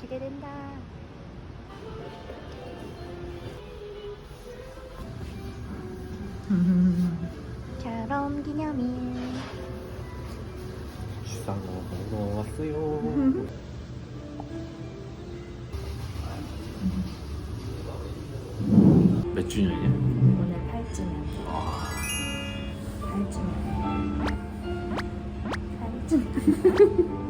기대된다. 결혼 기념일. 비싼 거 먹으러 왔어요. 몇 주년이야? 오늘 8주년. 8주년. 8주년.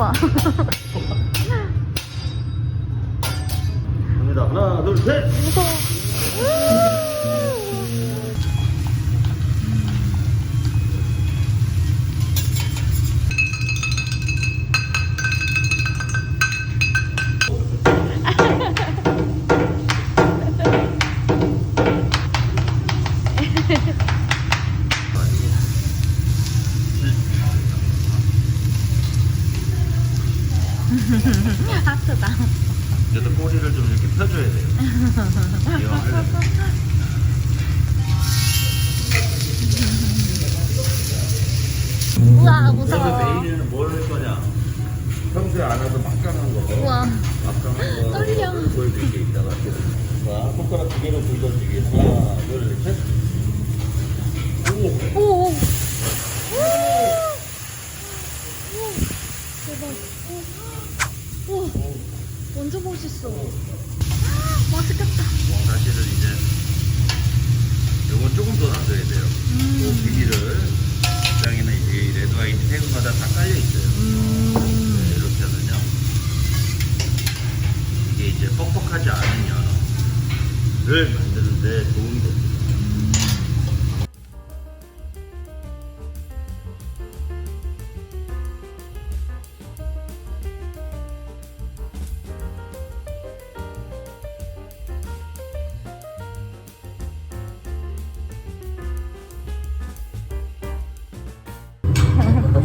우와. 갑니다. 하나, 둘, 셋. 무서워. 우와. 막강한 거. 떨려. 보여드릴게 이따가. 자, 손가락 두 개로 불 던지기. 하나, 둘, 셋. 오! 오. 오. 대박. 오. 오. 완전 멋있어. 맛있겠다. 사실은 이제 요건 조금 더 놔둬야 돼요. 이제 이레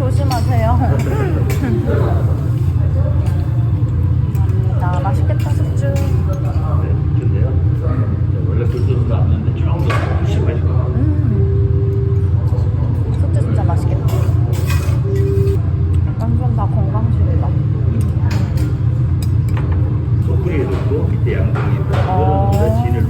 조심하세요. 나 맛있겠다 숙주. 네. 네, 원래 안 나는데 조금 더 맛있고. 음. 숙주 진짜 맛있겠다. 완전 다 건강식이다. 소프리에 넣고 밑에 양동이 있고 어. 진을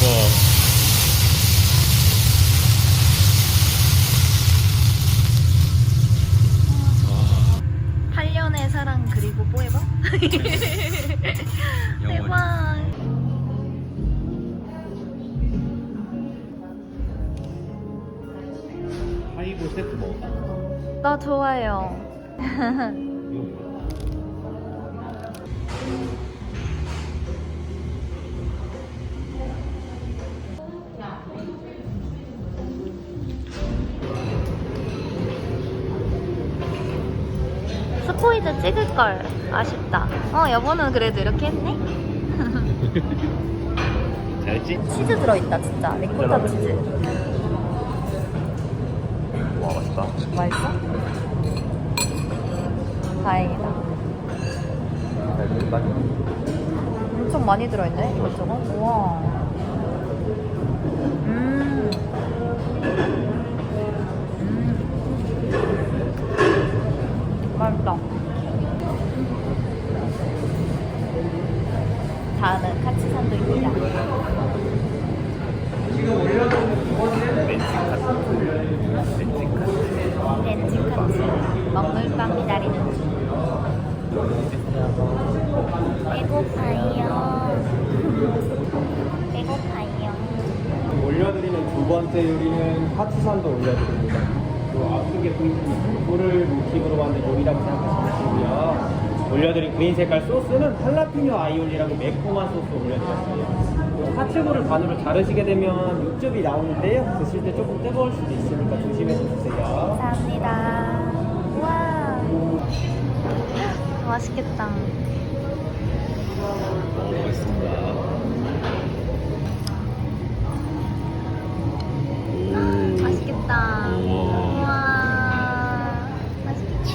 대박. 8년의 사랑 그리고 뽀에버? 대박. 하이볼 세트 먹어. 나 좋아요. 스포이드 찍을 걸 아쉽다. 어 여보는 그래도 이렇게 했네. 잘했지? 치즈 들어있다 진짜 리코타 치즈. 와 맛있다. 맛있어? 다행이다. 엄청 많이 들어있네 이것저것. 우와. 먹물 빵 기다리는 중. 배고파요. 배고파요. 올려드리는 두 번째 요리는 파치산도 올려드립니다. 요 앞쪽에 보이시는 불을 모티브로 만든 요리라고 생각하시면 되시고요. 올려드린 그린 색깔 소스는 할라피뇨 아이올리라고 매콤한 소스 올려드렸어요. 요 파츠볼을 반으로 자르시게 되면 육즙이 나오는데요. 드실 때 조금 뜨거울 수도 있으니까 조심해서 드세요. 감사합니다. 와. 맛있겠다. 맛있겠다. 우와. 우와. 맛있겠지?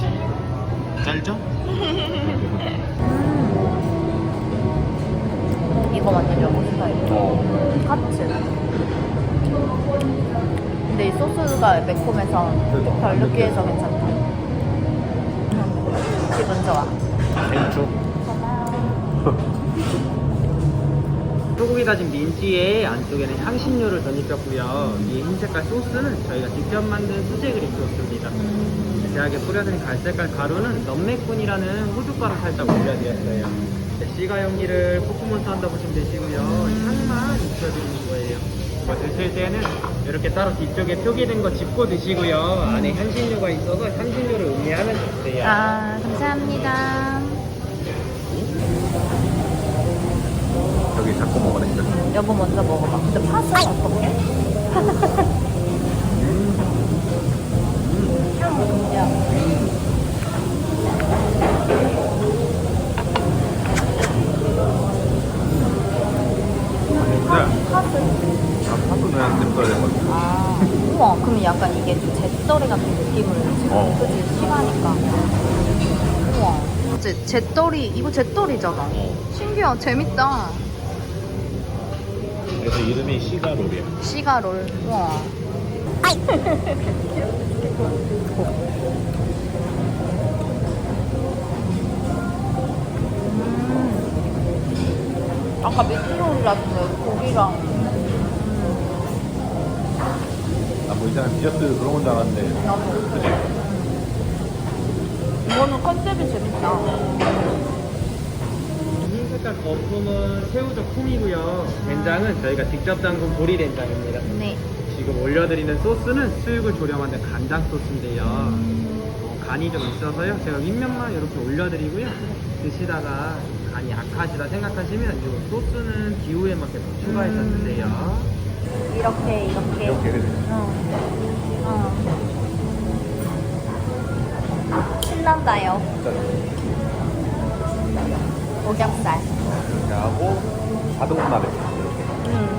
짤죠? 음. 이거 완전 여보 스타일. 카츠. 근데 이 소스가 매콤해서 덜 느끼해서 괜찮다. 음. 기분 좋아. 생초. 고마워. 소고기 다진 민지에 안쪽에는 향신료를 덧입혔고요. 이 흰색깔 소스는 저희가 직접 만든 수제 그릭 소스입니다. 대하게 뿌려드린 갈색깔 가루는 넘맥군이라는 호두가루 살짝 올려드렸어요. 네, 씨가 연기를 코코몬트 한다 보시면 되시고요. 향만 입혀드리는 거예요. 이거 드실 때는 이렇게 따로 뒤쪽에 표기된 거 짚고 드시고요. 안에 향신료가 있어서 향신료를 음미하면서 드세요. 아, 감사합니다. 여기 잡고 먹으니까. 여보 먼저 먹어봐. 근데 팥은 어떡해? 향 진짜. 그냥 냅둬야 되거든. 아, 우와, 그럼 약간 이게 좀 잿더리 같은 느낌을 주는 어. 그지? 시가니까. 우와. 이제 잿더리, 이거 잿더리잖아. 어. 신기하다, 재밌다. 그래서 이름이 시가롤이야. 시가롤. 우와. 음. 아까 밑으로 올랐어요, 고기랑. 뭐 이상한 디저트 그런 건 줄 알았는데. 이거는 컨셉이 재밌다. 흰 색깔 거품은 새우젓 콩이고요. 된장은 저희가 직접 담근 보리 된장입니다. 네. 지금 올려드리는 소스는 수육을 조려 만든 간장 소스인데요. 어, 간이 좀 있어서요. 제가 윗면만 이렇게 올려드리고요. 드시다가 간이 약하시다 생각하시면 이 소스는 기호에 맞게 더 추가해서 음. 드세요. 이렇게, 이렇게. 이렇게 그지? 어. 어. 신난다요. 오겹살. 이렇게 하고 자동 나래. 음.